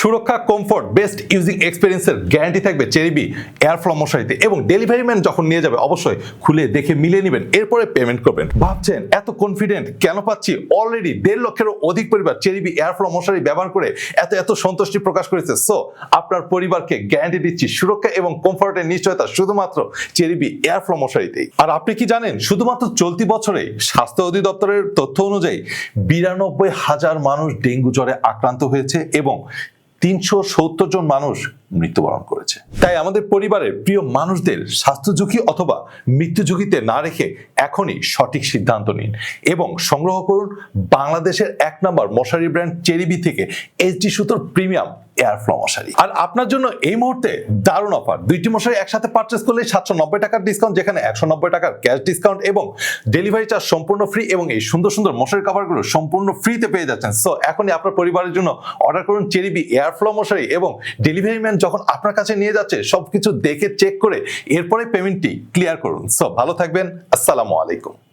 সুরক্ষা comfort best using এক্সপিরিয়েন্সের guarantee থাকবে চেরিবি এয়ার এয়ারফ্লো মশারিতে এবং ডেলিভারি ম্যান যখন নিয়ে যাবে, অবশ্যই খুলে দেখে মিলিয়ে নেবেন, এরপরে পেমেন্ট করবেন। ভাবছেন, এত কনফিডেন্ট কেন পাচ্ছি? অলরেডি দেড় লক্ষেরও অধিক পরিবার চেরিবি এয়ারফ্লো মশারি ব্যবহার করে এত এত সন্তুষ্টি প্রকাশ করেছে। সো আপনার পরিবারকে গ্যারান্টি দিচ্ছি সুরক্ষা এবং কমফোর্টের নিশ্চয়তা শুধুমাত্র চেরিবি এয়ার এয়ারফ্লো মশারিতেই। আর আপনি কি জানেন, শুধুমাত্র চলতি বছরে স্বাস্থ্য অধিদপ্তরের তথ্য অনুযায়ী বিরানব্বই হাজার মানুষ ডেঙ্গু জ্বরে আক্রান্ত হয়েছে এবং তিনশো সত্তর জন মানুষ মৃত্যুবরণ করেছে। তাই আমাদের পরিবারের প্রিয় মানুষদের স্বাস্থ্য ঝুঁকি অথবা মৃত্যু ঝুঁকিতে না রেখে এখনই সঠিক সিদ্ধান্ত নিন এবং সংগ্রহ করুন বাংলাদেশের এক নম্বর মশারি ব্র্যান্ড চেরিবি থেকে এইচডি সুতোর প্রিমিয়াম এয়ারফ্লো মশারি আর আপনার জন্য এই মুহূর্তে দারুণ অফার। দুইটি মশারি একসাথে পারচেস করলে সাতশো নব্বই টাকার ডিসকাউন্ট যেখানে একশো নব্বই টাকার ক্যাশ ডিসকাউন্ট এবং ডেলিভারি চার্জ সম্পূর্ণ ফ্রি এবং এই সুন্দর সুন্দর মশারি কাভারগুলো সম্পূর্ণ ফ্রিতে পেয়ে যাচ্ছেন। সো এখনই আপনার পরিবারের জন্য অর্ডার করুন চেরিবি এয়ারফ্লো মশারি এবং ডেলিভারি ম্যান যখন আপনার কাছে নিয়ে যাচ্ছে, সবকিছু দেখে চেক করে এরপরে পেমেন্টটি ক্লিয়ার করুন। সো ভালো থাকবেন। আসসালামু আলাইকুম।